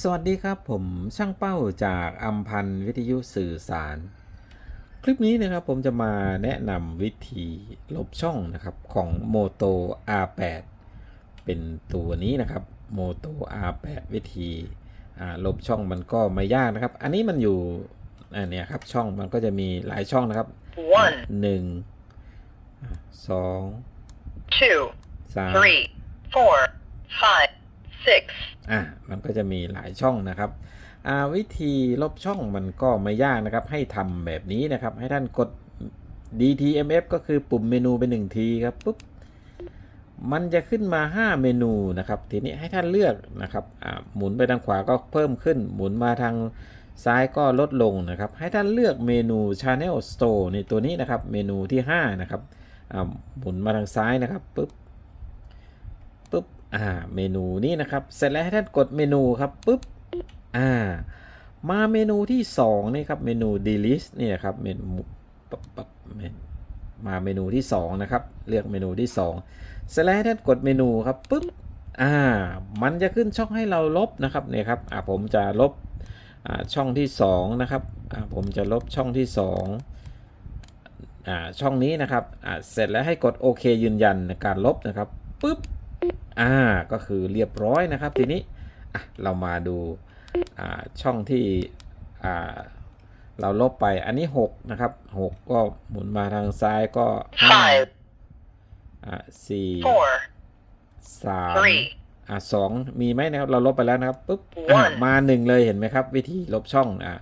สวัสดีครับผมช่างเป้าจากอัมพันธ์วิทยุสื่อสาร คลิปนี้นะครับผมจะมาแนะนำวิธีลบช่องนะครับของ Moto R8 เป็นตัวนี้นะครับ Moto R8 วิธีอ่าลบช่องมันก็ไม่ยากนะครับ อันนี้มันอยู่อันเนี้ยครับช่องมันก็จะมีหลายช่องนะครับ One, หนึ่งอ่าสอง two, สาม three, four, five, six, อะมันก็จะมีหลายช่องนะครับวิธีลบช่องมันก็ไม่ยากนะครับ ให้ทำแบบนี้นะครับ ให้ท่านกด DTMF ก็คือปุ่มเมนูไปหนึ่งทีครับปุ๊บมันจะขึ้นมา 5 เมนูนะครับ ทีนี้ให้ท่านเลือกนะครับหมุนไปทางขวาก็เพิ่มขึ้น หมุนมาทางซ้ายก็ลดลงนะครับ ให้ท่านเลือกเมนู Channel Store ในตัวนี้นะครับ เมนูที่ 5 นะครับหมุนมาทางซ้ายนะครับปุ๊บ อ่าเมนูนี้นะครับเสร็จแล้วให้ท่านกดเมนูครับปุ๊บอ่ามาเมนูที่2นี่ครับเมนู delete นี่นะครับเมนูมนมาเมนูที่2นะครับเลือกเมนูที่2เสร็จแล้วให้ท่านกดเมนูครับปุ๊บอ่ามันจะขึ้นช่องให้เราลบนะครับเนี่ยครับอ่าผมจะลบอ่าช่องที่2นะครับอ่าผมจะลบช่องที่2อ่าช่องนี้นะครับอ่าเสร็จแล้วให้กดโอเคยืนยันในการลบนะครับปุ๊บ อ่าก็คือเรียบร้อยนะครับ ทีนี้อะเรามาดูอ่าช่องที่อ่าเราลบไปอันนี้ 6 นะครับ 6 ก็หมุนมาทางซ้ายก็5 five, อ่าสี่ four, สาม three, อ่าสองมีไหมนะครับ เราลบไปแล้วนะครับปุ๊บอะ One มาหนึ่งเลยเห็นไหมครับ วิธีลบช่องอ่า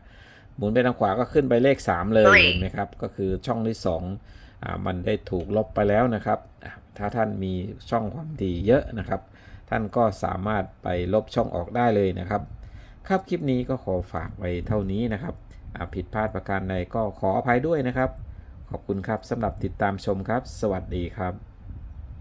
หมุนไปทางขวาก็ขึ้นไปเลข 3 เลย Three เห็นไหมครับ ก็คือช่องที่2อ่ามันได้ถูกลบไปแล้วนะครับอะ ถ้าท่านมีช่องความดีเยอะนะครับ ท่านก็สามารถไปลบช่องออกได้เลยนะครับ ครับคลิปนี้ก็ขอฝากไว้เท่านี้นะครับผิดพลาดประการใดก็ขออภัยด้วยนะครับ ขอบคุณครับสำหรับติดตามชมครับ สวัสดีครับ